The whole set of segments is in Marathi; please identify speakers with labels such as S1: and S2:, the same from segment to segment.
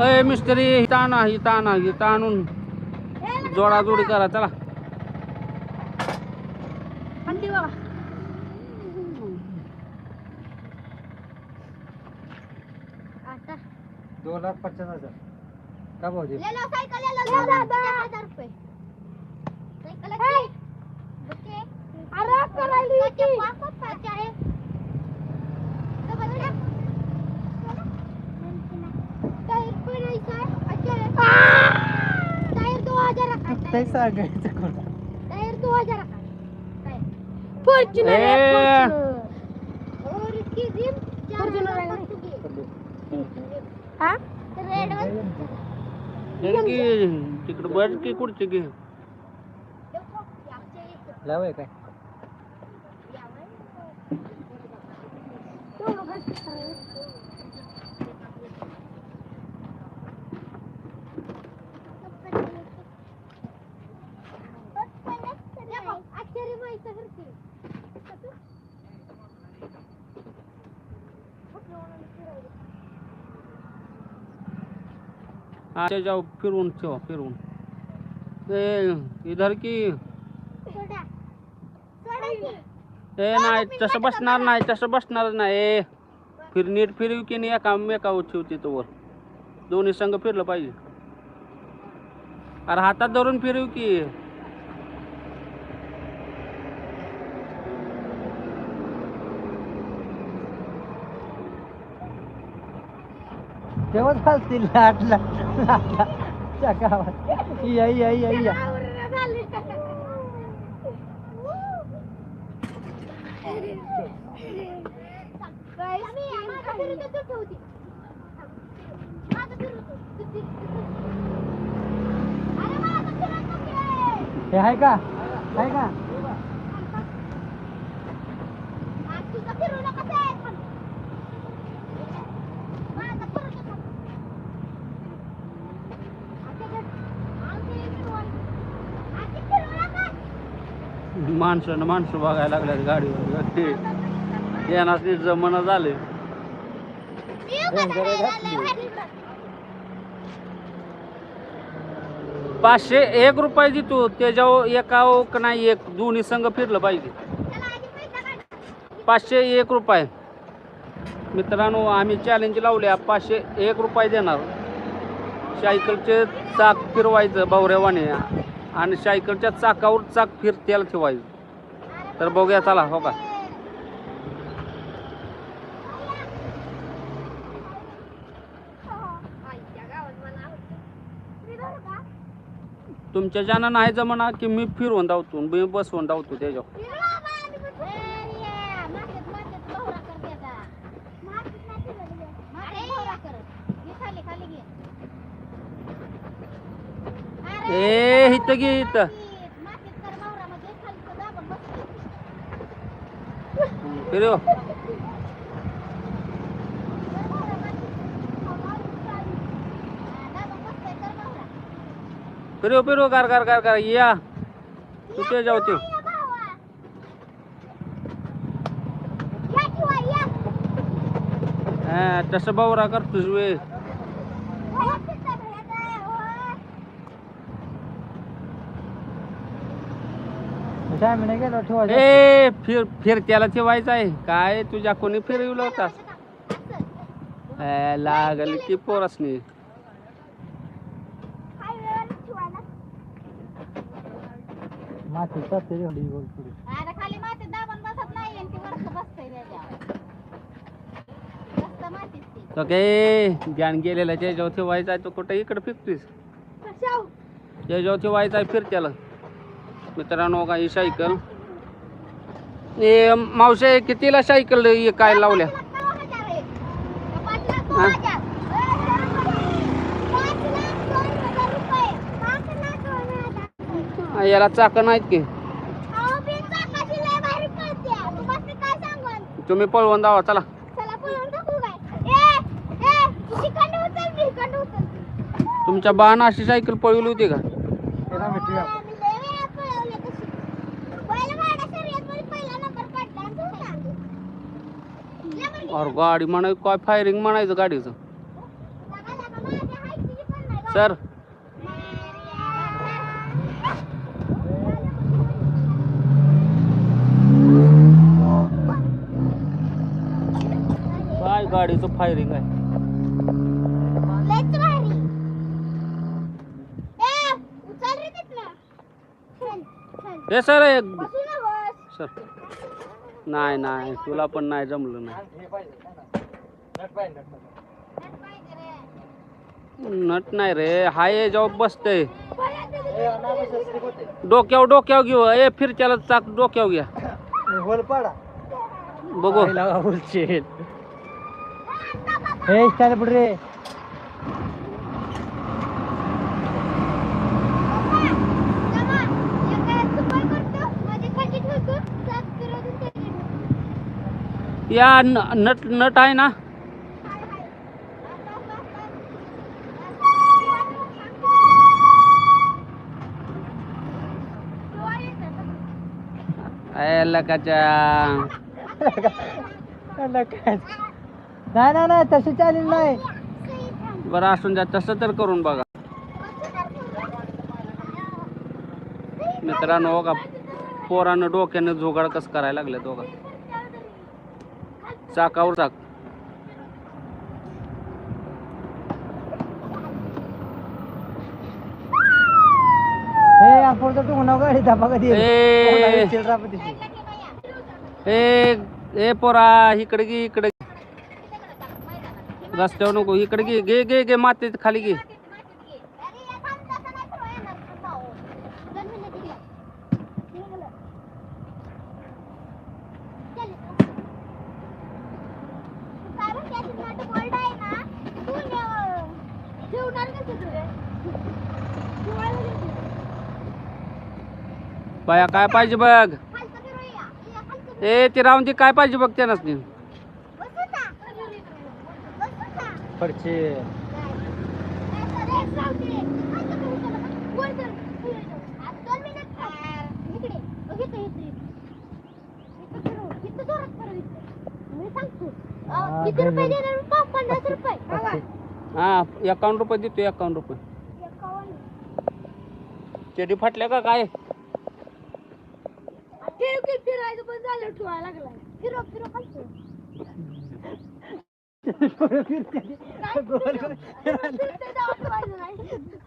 S1: अय मिस्त्री आणा इथं आणा इथं आणून जोडाजोडी करा चला.
S2: हंडी बघा. आता.
S3: दोन लाख पचास हजार. का भाऊजी
S2: ले लो सायकल ले लो हजार रुपये सायकल आहे बच्चे अरे करायली की वापस पाच आहे तो बघा टायर पण आहे काय अच्छा टायर दो हजार का
S3: ते सांगायचं कोणा
S2: टायर दो हजार का फॉर्च्यूनर
S1: ए.
S2: और इसकी रिम फॉर्च्यूनर है? हाँ रेड वन
S1: हे की तिकडे बस की कुठची की
S2: देखो याचे एक
S3: लावाय काय?
S1: हा ते जाऊ फिरवून ठेवा फिरवून ए इधर की. ए नाही तसं बसणार नाही तसं बसणार नाही. ए फिर नीट फिरव की नाही एका एका ठेवते तो वर. दोन्ही संघ फिरलं पाहिजे. अरे हातात धरून फिरव की.
S3: तेव्हाच घालतील लाट लाट गावात. या या या या हे आहे का? आहे का?
S1: माणसं माणसं बघायला लागल्यात गाडीवर. येणार जमना झाले. पाचशे एक रुपये देतो त्याच्यावर एका का नाही एक दोन्ही संघ फिरलं पाहिजे. पाचशे एक रुपये. मित्रांनो आम्ही चॅलेंज लावले पाचशे एक रुपये देणार. सायकलचे चाक फिरवायचं बावऱ्यावाने आणि सायकलच्या चाकावर चाक फिरत्याला ठेवायचं. तर बघूया चला हो का? तुमच्या ज्यांना नाही जमना की मी फिरवून धावतो मी बसवून धावतो त्याच्यावर. ए इथं घे इथं फिरव फिरव फिरव कर कर कर कर या. ते जाऊ ते हा, तसं बावरा करतोस वे
S3: टायमिंग गेलो ठेवायचं.
S1: ए फिर फिर त्याला ठेवायचं आहे. काय तुझ्या कोणी फिरवलं होतास ए, लागल की पोरसनी.
S3: माती चालते एवढी गोल पुढे.
S2: आता खाली मातीत दाबून बसत नाही आणि ती वरच बसतंय त्याच्यावर. जास्त मातीत ती.
S1: तो काय ज्ञान गेलेला त्याच्यावर ठेवायचा आहे तो कुठं इकडं फिरतोस
S2: कशाव
S1: त्याच्यावर ठेवायचा आहे फिर त्याला. मित्रांनो का ही सायकल. ए मावशे कितीला सायकल काय लावल्या? याला चाक नाहीत की. तुम्ही पळवून दावा चला. तुमच्या बाण अशी सायकल पळवली होती का? अरे गाडी म्हणाय काय फायरिंग म्हणायचं गाडीचं. सर काय गाडीचं फायरिंग आहे.
S2: ए,
S1: सर. सर नाही नाही तुला पण नाही जमलं नाही.
S3: नट
S1: नाही रे हाय जॉब बसतय. डोक्यावर डोक्यावर घेऊ. ए फिरच्याला चाक डोक्यावर घ्या.
S3: हे होल पाडा.
S1: बघू.
S3: हे रे
S2: जमा. एका सुपर करतो, माझ्या खाली ठेवतो, सात फिरवून त्याने ठेवतो.
S1: या न- नट नट आहे ना?
S3: नाही चालेल.
S1: बरं असून द्या तसं तर करून बघा. मित्रांनो का पोरानं डोक्यानं झोगाड कसं करायला लागले दोघा चाकावर चाक.
S3: हे आपण तर तू गाडी धापा कधी
S1: ए. ए ए पोरा इकडे गे इकडे. रस्त्यावर नको इकडे गे गे गे गे मातीत खाली गे बाया काय पाहिजे बघ? ए ते राहून ते काय पाहिजे बघ त्यानंच
S3: पडचे हा,
S1: हा एकावन्न रुपये देतो एकावन्न रुपये. चेडी फाटल्या का काय?
S2: फिर फिर फिरायचं पण झालं ठेवायला लागलाय फिरो फिरो खालचं. काय
S3: गोल
S2: फिरो?
S3: गोल
S2: फिरते तेव्हा ठेवायचं नाही.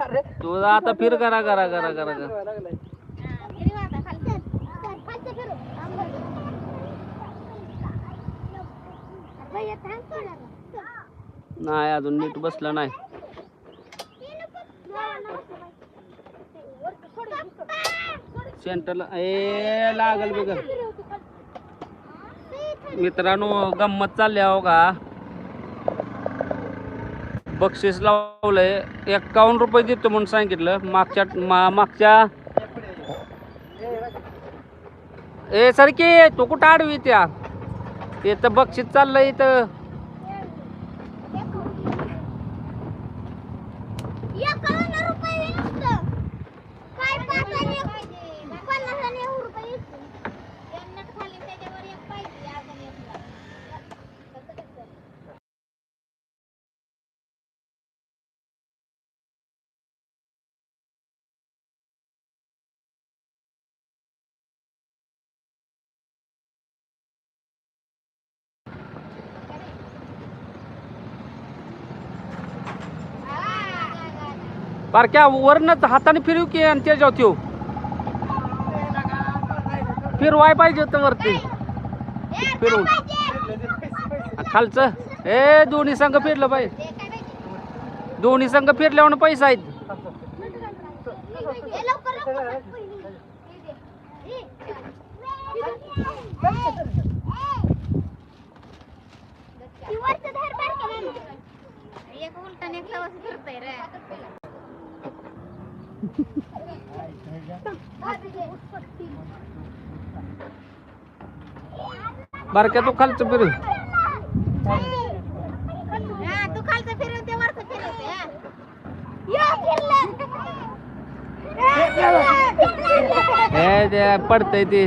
S3: अरे
S1: तू आता फिर करा करा करा करा करा
S2: हा, फिरव आता खालचं. चल, खालचं फिरव. आंबट. भैया, थांब थोडा वेळ. चल.
S1: नाही अजून नीट बसलं नाही सेंटरला. ए लागल बघ. मित्रांनो गंमत चालली हो का? बक्षीस लावलंय. एक्कावन्न रुपये देतो म्हणून सांगितलं. मागच्या मा मागच्या. ए सरकी तू कुठं आडवी त्या? इथं बक्षीस चाललंय इथं
S2: एकावन्न रुपये हे नुसतं. काय पाच आणि एक- पन्नास आणि एक रुपये इतकं.
S1: बारक्या वरनच हाताने फिरू की आणि त्याच्यावर ठेव? फिरवाय पाहिजे होतं वरती. फिरून खालचं. ए दोन्ही संघ फिरलं पाहिजे दोन्ही संघ फिरल्यावर पैसा आहेत.
S2: उलटा रे.
S1: बारक्या तू खालचं फिरव.
S2: हा, तू खालचं ते वरचं फिरवते, फिरलं. ए
S1: ते पडतंय ते.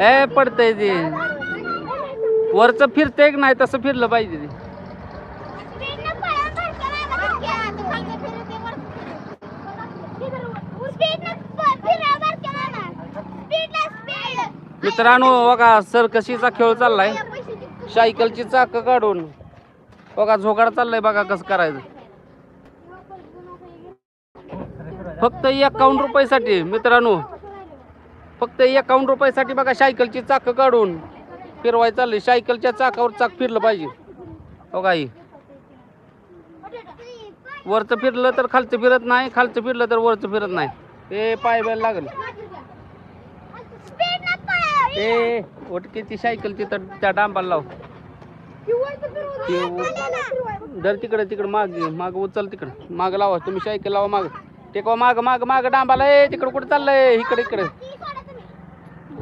S1: ए पडतंय ते. वरचं फिरतंय की नाही तसं फिरलं पाहिजे ते
S2: स्पीडनं पळा, बारक्या मामा, बारक्या. तू खालचं फिरव, ते वरचं फिरव. स्पीडनं प- फिरव, बारक्या मामा. स्पीडनं स्पीड.
S1: मित्रांनो बघा सरकशीचा खेळ चाललाय. सायकलची चाक काढून. बघा झोगाड चाललाय बघा कसं करायचं. फक्त एकावन्न रुपयासाठी मित्रांनो. फक्त एकावन्न रुपयासाठी बघा सायकलची चाक काढून फिरवाय चाललंय. सायकलच्या चाकावर चाक फिरलं पाहिजे. हो बघा ही वरचं फिरलं तर खालचं फिरत नाही खालचं फिरलं तर वरचं फिरत नाही. ते पाय बायला लागल.
S2: ए
S1: ते सायकल तिथं त्या डांबाला लाव.
S2: ते
S1: उ- तिकडं तिकडं माग माग उचल तिकडं. माग लावा तुम्ही सायकल लावा माग. टेकवा माग माग माग डांबाला. ए तिकडं कुठं चाललंय? इकडे इकडे.
S2: ती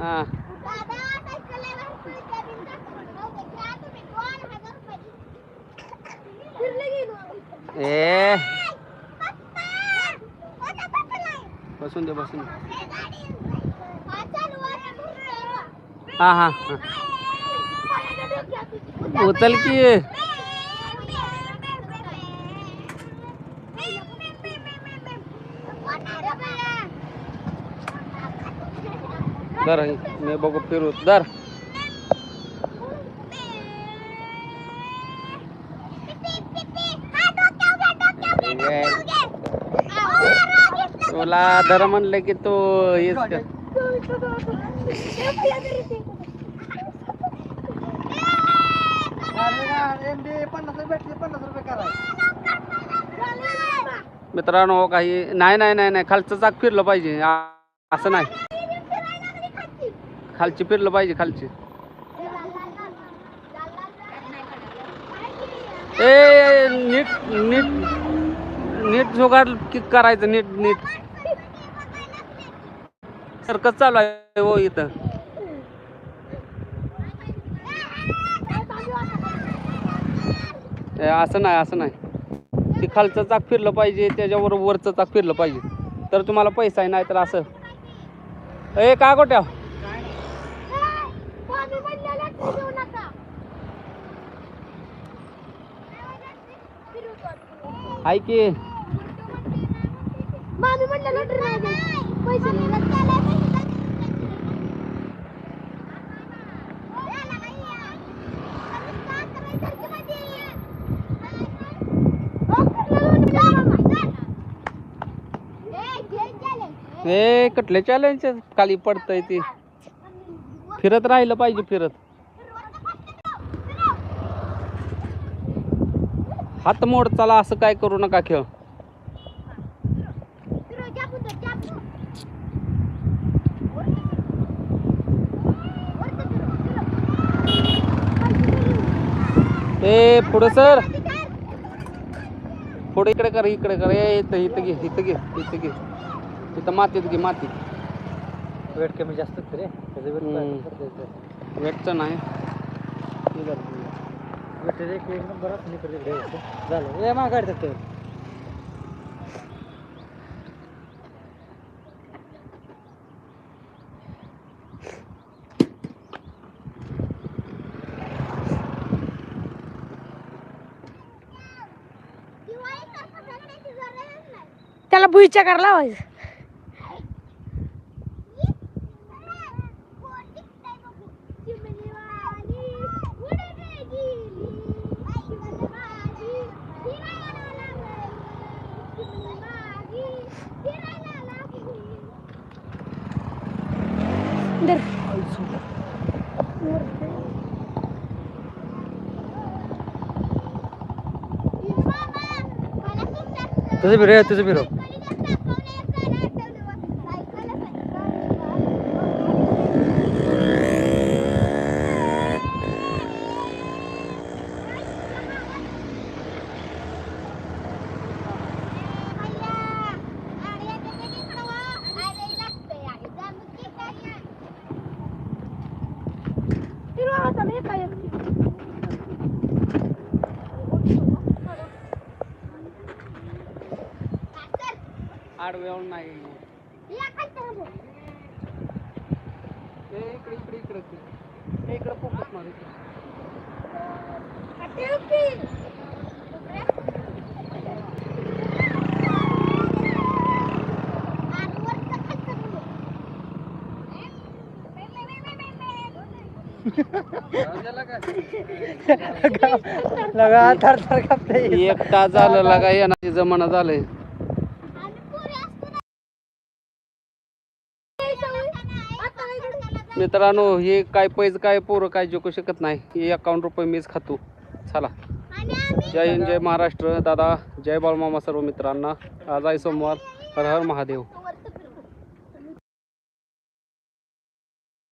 S1: हा. ए. बसून दे बसून दे
S2: हे गाडी. हा, चालू आहे. फिरलं.
S1: हा हा. हा.
S2: माझ्या
S1: उचल की. दर मी बघू फिरू. दर तुला दर म्हणलं की तू हेच कर.
S3: पन्नास भेटले पन्नास रुपये करा
S1: मित्रांनो काही नाही नाही नाही नाही खालचं चाक फिरलं पाहिजे असं नाही खालची फिरलं पाहिजे खालची ए नीट नीट नीट जुगाड किक करायचं नीट नीट सर्कस चालू आहे हो इथं असं नाही असं नाही. ते खालचं चाक फिरलं पाहिजे त्याच्यावर वरचं चाक फिरलं पाहिजे. तर तुम्हाला पैसा आहे नाही तर असं. ए का गोट्या? आहे की. ए कटले चॅलेंज खाली पडतंय ते? फिरत राहिलं पाहिजे फिरत. हात मोड चला असं काय करू नका खेळ. ए पुढे सर. पुढे इकडे कर इकडे कर. ए इथं इथं घे इथं घे इथं घे. इथं मातीत घे मातीत.
S3: वेट कमी जास्त रे. त्याचं वेट
S1: हम्म.
S3: करता
S1: वेटचं नाही. हे धर.
S3: वेट एक एक नंबर असं इकडे तिकडे यायचं. झालं ये मा गाडी तर
S2: त्याला भुईच्या कर लावायचं.
S3: Ты забирай, ты забирай. तुझं बी रे
S1: आडव्यावर नाही ए, इकडे इकडे इकडे. ए, इकडे फोकस मार
S3: लगा थर थर कापते
S1: एक तास झालं लगा येण्याची जमाना झालंय. मित्रांनो हे काय पैज काय पोरं काय जिंकू शकत नाही. हे अकाउंट रुपये मीच खातो. चला. जय हिंद जय महाराष्ट्र. दादा जय बाळमामा सर्व मित्रांना. आज आहे सोमवार. हर हर महादेव.